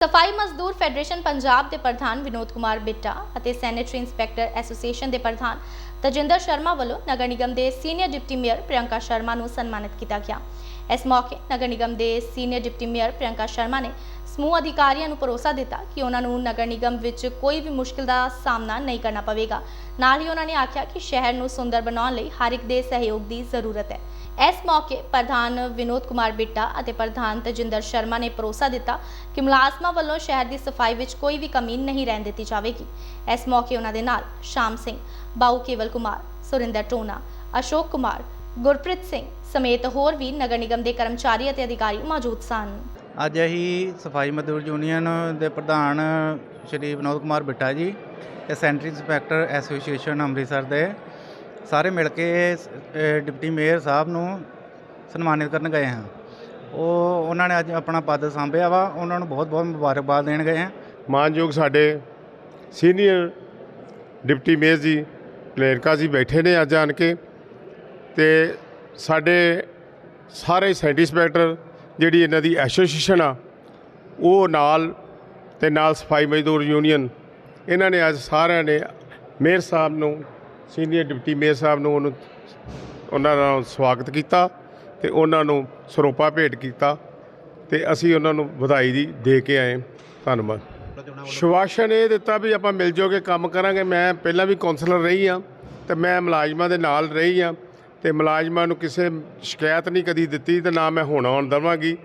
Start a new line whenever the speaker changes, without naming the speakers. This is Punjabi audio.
ਸਫ਼ਾਈ ਮਜ਼ਦੂਰ ਫੈਡਰੇਸ਼ਨ ਪੰਜਾਬ ਦੇ ਪ੍ਰਧਾਨ ਵਿਨੋਦ ਕੁਮਾਰ ਬਿੱਟਾ ਅਤੇ ਸੈਨੇਟਰੀ ਇੰਸਪੈਕਟਰ ਐਸੋਸੀਏਸ਼ਨ ਦੇ ਪ੍ਰਧਾਨ ਤਜਿੰਦਰ ਸ਼ਰਮਾ ਵੱਲੋਂ ਨਗਰ ਨਿਗਮ ਦੇ senior deputy mayor Priyanka Sharma ਨੂੰ ਸਨਮਾਨਿਤ ਕੀਤਾ ਗਿਆ। ਇਸ ਮੌਕੇ ਨਗਰ ਨਿਗਮ ਦੇ senior deputy mayor Priyanka Sharma ਨੇ ਸਮੂਹ ਅਧਿਕਾਰੀਆਂ ਨੂੰ ਭਰੋਸਾ ਦਿੱਤਾ ਕਿ ਉਹਨਾਂ ਨੂੰ ਨਗਰ ਨਿਗਮ ਵਿੱਚ ਕੋਈ ਵੀ ਮੁਸ਼ਕਿਲ ਦਾ ਸਾਹਮਣਾ ਨਹੀਂ ਕਰਨਾ ਪਵੇਗਾ। ਨਾਲ ਹੀ ਉਹਨਾਂ ਨੇ ਆਖਿਆ ਕਿ ਸ਼ਹਿਰ ਨੂੰ ਸੁੰਦਰ ਬਣਾਉਣ ਲਈ ਹਰ ਇੱਕ ਦੇ ਸਹਿਯੋਗ ਦੀ ਜ਼ਰੂਰਤ ਹੈ। ਇਸ ਮੌਕੇ ਪ੍ਰਧਾਨ ਵਿਨੋਦ ਕੁਮਾਰ ਬਿੱਟਾ ਅਤੇ ਪ੍ਰਧਾਨ ਤਜਿੰਦਰ ਸ਼ਰਮਾ ਨੇ ਭਰੋਸਾ ਦਿੱਤਾ ਕਿ ਮੁਲਾਜ਼ਮਾਂ ਵੱਲੋਂ ਸ਼ਹਿਰ ਦੀ ਸਫ਼ਾਈ ਵਿੱਚ ਕੋਈ ਵੀ ਕਮੀ ਨਹੀਂ ਰਹਿਣ ਦਿੱਤੀ ਜਾਵੇਗੀ। ਇਸ ਮੌਕੇ ਉਹਨਾਂ ਦੇ ਨਾਲ ਸ਼ਾਮ ਸਿੰਘ, ਬਾਊ ਕੇਵਲ ਕੁਮਾਰ, ਸੁਰਿੰਦਰ ਟੋਨਾ, ਅਸ਼ੋਕ ਕੁਮਾਰ, ਗੁਰਪ੍ਰੀਤ ਸਿੰਘ ਸਮੇਤ ਹੋਰ ਵੀ ਨਗਰ ਨਿਗਮ ਦੇ ਕਰਮਚਾਰੀ ਅਤੇ ਅਧਿਕਾਰੀ ਮੌਜੂਦ ਸਨ।
ਅੱਜ ਅਸੀਂ ਸਫ਼ਾਈ ਮਜ਼ਦੂਰ ਯੂਨੀਅਨ ਦੇ ਪ੍ਰਧਾਨ ਸ਼੍ਰੀ ਵਿਨੋਦ ਕੁਮਾਰ ਬਿੱਟਾ ਜੀ, ਤੇ ਸੈਂਟਰੀ ਇੰਸਪੈਕਟਰ ਐਸੋਸੀਏਸ਼ਨ ਅੰਮ੍ਰਿਤਸਰ ਦੇ ਸਾਰੇ ਮਿਲ ਕੇ ਡਿਪਟੀ ਮੇਅਰ ਸਾਹਿਬ ਨੂੰ ਸਨਮਾਨਿਤ ਕਰਨ ਗਏ ਹਾਂ। ਉਹ ਉਹਨਾਂ ਨੇ ਅੱਜ ਆਪਣਾ ਪਦ ਸੰਭਿਆ ਵਾ, ਉਹਨਾਂ ਨੂੰ ਬਹੁਤ ਬਹੁਤ ਮੁਬਾਰਕਬਾਦ ਦੇਣ ਗਏ ਆ
ਮਾਨਯੋਗ ਸਾਡੇ ਸੀਨੀਅਰ ਡਿਪਟੀ ਮੇਅਰ ਜੀ ਕਲੇਰਕਾ ਜੀ ਬੈਠੇ ਨੇ ਅੱਜ ਆਣ ਕੇ ਤੇ ਸਾਡੇ ਸਾਰੇ ਸੈਂਟੀ ਇੰਸਪੈਕਟਰ ਜਿਹੜੀ ਇਹਨਾਂ ਦੀ ਐਸੋਸੀਏਸ਼ਨ ਆ, ਉਹ ਨਾਲ ਤੇ ਨਾਲ ਸਫ਼ਾਈ ਮਜ਼ਦੂਰ ਯੂਨੀਅਨ, ਇਹਨਾਂ ਨੇ ਅੱਜ ਸਾਰਿਆਂ ਨੇ ਮੇਅਰ ਸਾਹਿਬ ਨੂੰ, ਸੀਨੀਅਰ ਡਿਪਟੀ ਮੇਅਰ ਸਾਹਿਬ ਨੂੰ ਉਹਨੂੰ ਉਹਨਾਂ ਦਾ ਸਵਾਗਤ ਕੀਤਾ। ਤੇ ਉਹਨਾਂ ਨੂੰ ਸਰੋਪਾ ਭੇਟ ਕੀਤਾ ਤੇ ਅਸੀਂ ਉਹਨਾਂ ਨੂੰ ਵਧਾਈ ਦੀ ਦੇ ਕੇ ਆਏ ਧੰਨਵਾਦ। ਸ਼ਵਾਸ਼ਨ ਇਹ ਦਿੱਤਾ ਵੀ ਆਪਾਂ ਮਿਲ ਜੋ ਕੇ ਕੰਮ ਕਰਾਂਗੇ। ਮੈਂ ਪਹਿਲਾਂ ਵੀ ਕਾਉਂਸਲਰ ਰਹੀ ਆ ਤੇ ਮੈਂ ਮੁਲਾਜ਼ਮਾਂ ਦੇ ਨਾਲ ਰਹੀ ਆ ਤੇ ਮੁਲਾਜ਼ਮਾਂ ਨੂੰ ਕਿਸੇ ਸ਼ਿਕਾਇਤ ਨਹੀਂ ਕਦੀ ਦਿੱਤੀ ਤੇ ਨਾ ਮੈਂ ਹੁਣ ਆਉਣ ਦੇਵਾਂਗੀ।